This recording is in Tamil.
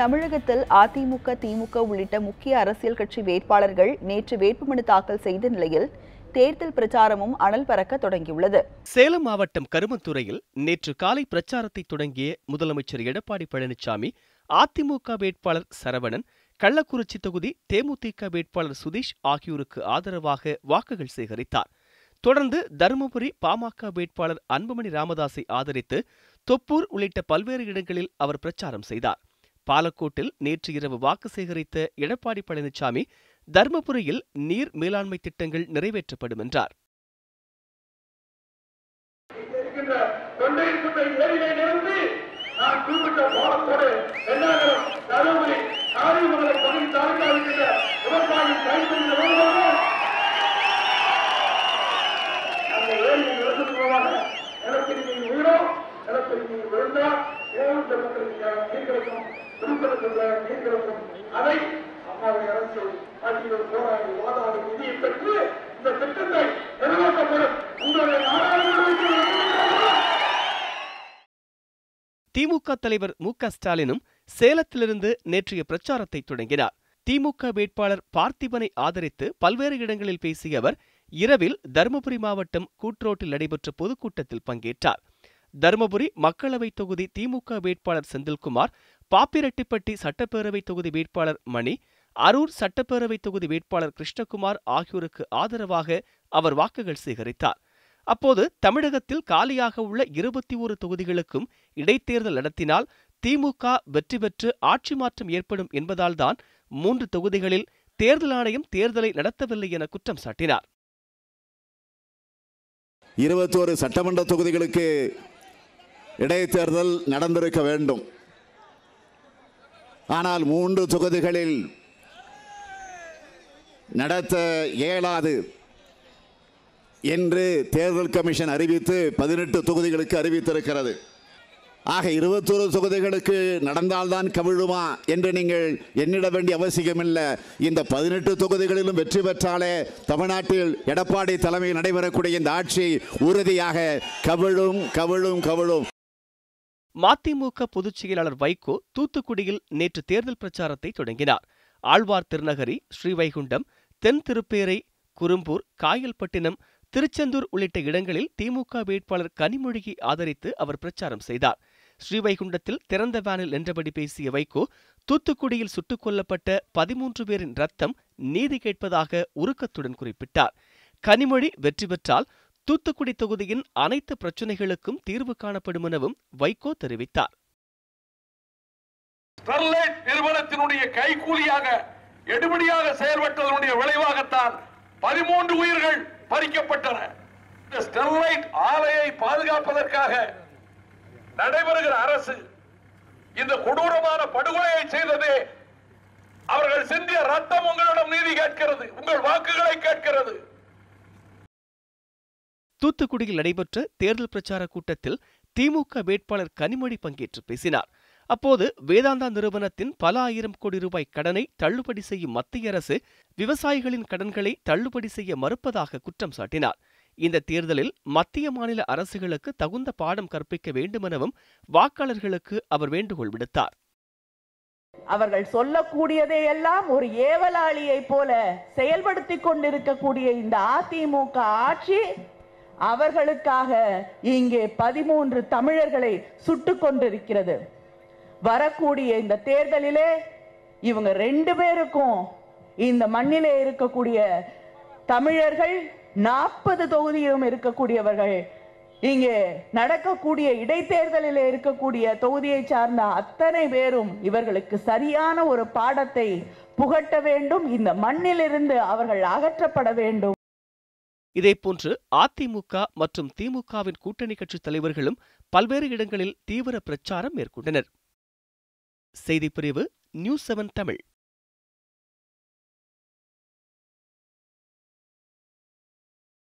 தமிழகத்தில் அதிமுக திமுக உள்ளிட்ட முக்கிய அரசியல் கட்சி வேட்பாளர்கள் நேற்று வேட்புமனு தாக்கல் செய்த நிலையில் தேர்தல் பிரச்சாரமும் அனல் பறக்க தொடங்கியுள்ளது. சேலம் மாவட்டம் கருமத்துறையில் நேற்று காலை பிரச்சாரத்தை தொடங்கிய முதலமைச்சர் எடப்பாடி பழனிசாமி அதிமுக வேட்பாளர் சரவணன் கள்ளக்குறிச்சி தொகுதி தேமுதிக வேட்பாளர் சுதீஷ் ஆகியோருக்கு ஆதரவாக வாக்குகள் சேகரித்தார். தொடர்ந்து தருமபுரி பாமக வேட்பாளர் அன்புமணி ராமதாஸை ஆதரித்து தொப்பூர் உள்ளிட்ட பல்வேறு இடங்களில் அவர் பிரச்சாரம் செய்தார். பாலக்கோட்டில் நேற்று இரவு வாக்கு சேகரித்த எடப்பாடி பழனிசாமி தர்மபுரியில் நீர் மேலாண்மை திட்டங்கள் நிறைவேற்றப்படும் என்றார். இருக்கின்ற மக்களுக்கு நீர் கிடைக்கும் நீர் கிடைக்கும் அதை அம்மாவுடைய அரசு ஆட்சியில் போராடி நிதியை பெற்று இந்த திட்டத்தை நிறைவேற்றப்படும். உங்களுடைய திமுக தலைவர் மு க ஸ்டாலினும் சேலத்திலிருந்து நேற்றைய பிரச்சாரத்தை தொடங்கினார். திமுக வேட்பாளர் பார்த்திபனை ஆதரித்து பல்வேறு இடங்களில் பேசிய அவர் இரவில் தருமபுரி மாவட்டம் கூட்ரோட்டில் நடைபெற்ற பொதுக்கூட்டத்தில் பங்கேற்றார். தருமபுரி மக்களவைத் தொகுதி திமுக வேட்பாளர் செந்தில்குமார் பாப்பிரெட்டிப்பட்டி சட்டப்பேரவைத் தொகுதி வேட்பாளர் மணி அரூர் சட்டப்பேரவைத் தொகுதி வேட்பாளர் கிருஷ்ணகுமார் ஆகியோருக்கு ஆதரவாக அவர் வாக்குகள் சேகரித்தார். அப்போது தமிழகத்தில் காலியாக உள்ள இருபத்தி ஒரு தொகுதிகளுக்கும் இடைத்தேர்தல் நடத்தினால் திமுக வெற்றி பெற்று ஆட்சி மாற்றம் ஏற்படும் என்பதால்தான் மூன்று தொகுதிகளில் தேர்தல் ஆணையம் தேர்தலை நடத்தவில்லை என குற்றம் சாட்டினார். இருபத்தோரு சட்டமன்ற தொகுதிகளுக்கு இடைத்தேர்தல் நடந்திருக்க வேண்டும். ஆனால் மூன்று தொகுதிகளில் நடத்த இயலாது. என்று தேர்தல் கமிஷன் அறிவித்து பதினெட்டு தொகுதிகளுக்கு அறிவித்திருக்கிறது. ஆக இருபத்தொரு தொகுதிகளுக்கு நடந்தால்தான் கவிழுமா என்று நீங்கள் எண்ணிட வேண்டிய அவசியமில்லை. இந்த பதினெட்டு தொகுதிகளிலும் வெற்றி பெற்றாலே தமிழ்நாட்டில் எடப்பாடி தலைமையில் நடைபெறக்கூடிய இந்த ஆட்சி உறுதியாக கவிழும் கவிழும் கவிழும். மதிமுக பொதுச் செயலாளர் வைகோ தூத்துக்குடியில் நேற்று தேர்தல் பிரச்சாரத்தை தொடங்கினார். ஆழ்வார் திருநகரி ஸ்ரீவைகுண்டம் தென் திருப்பேரை குறும்பூர் காயல்பட்டினம் திருச்செந்தூர் உள்ளிட்ட இடங்களில் திமுக வேட்பாளர் கனிமொழியை ஆதரித்து அவர் பிரச்சாரம் செய்தார். ஸ்ரீவைகுண்டத்தில் திறந்த வேனில் நின்றபடி பேசிய வைகோ தூத்துக்குடியில் சுட்டுக் கொல்லப்பட்ட பதிமூன்று பேரின் ரத்தம் நீதி கேட்பதாக உருக்கத்துடன் குறிப்பிட்டார். கனிமொழி வெற்றி பெற்றால் தூத்துக்குடி தொகுதியின் அனைத்து பிரச்சினைகளுக்கும் தீர்வு காணப்படும் எனவும் வைகோ தெரிவித்தார். ஸ்டெர்லைட் நிறுவனத்தினுடைய கைகூலியாக எடுபடியாக செயல்பட்டதனுடைய விளைவாகத்தான் பதிமூன்று உயிர்கள் பறிக்கப்பட்டன. இந்த ஸ்டெர்லைட் ஆலையை பாதுகாப்பதற்காக நடைபெறுகிற அரசு இந்த கொடூரமான படுகொலையை செய்ததே அவர்கள் சிந்திய ரத்தம் உங்களிடம் நீதி கேட்கிறது. உங்கள் வாக்குகளை கேட்கிறது தூத்துக்குடியில் நடைபெற்ற தேர்தல் பிரச்சார கூட்டத்தில் திமுக வேட்பாளர் கனிமொழி பங்கேற்று பேசினார். அப்போது வேதாந்தா நிறுவனத்தின் பல ஆயிரம் கோடி ரூபாய் கடனை தள்ளுபடி செய்யும் மத்திய அரசு விவசாயிகளின் கடன்களை தள்ளுபடி செய்ய மறுப்பதாக குற்றம் சாட்டினார். இந்த தேர்தலில் மத்திய மாநில அரசுகளுக்கு தகுந்த பாடம் கற்பிக்க வேண்டுமெனவும் வாக்காளர்களுக்கு அவர் வேண்டுகோள் விடுத்தார். அவர்கள் சொல்லக்கூடியதை எல்லாம் ஒரு ஏவலாளியை போல செயல்படுத்திக் கொண்டிருக்கக்கூடிய இந்த அதிமுக ஆட்சி அவர்களுக்காக இங்கே பதிமூன்று தமிழர்களை சுட்டுக் கொண்டிருக்கிறது. வரக்கூடிய இந்த தேர்தலிலே இவங்க ரெண்டு பேருக்கும் இந்த மண்ணிலே இருக்கக்கூடிய தமிழர்கள் நாற்பது தொகுதியிலும் இருக்கக்கூடியவர்கள். இங்கே நடக்கக்கூடிய இடைத்தேர்தலில் இருக்கக்கூடிய தொகுதியை சார்ந்த அத்தனை பேரும் இவர்களுக்கு சரியான ஒரு பாடத்தை புகட்ட வேண்டும். இந்த மண்ணிலிருந்து அவர்கள் அகற்றப்பட வேண்டும். இதேபோன்று அதிமுக மற்றும் திமுகவின் கூட்டணி கட்சித் தலைவர்களும் பல்வேறு இடங்களில் தீவிர பிரச்சாரம் மேற்கொண்டனர். செய்திப்பிரிவு நியூஸ் செவன் தமிழ்.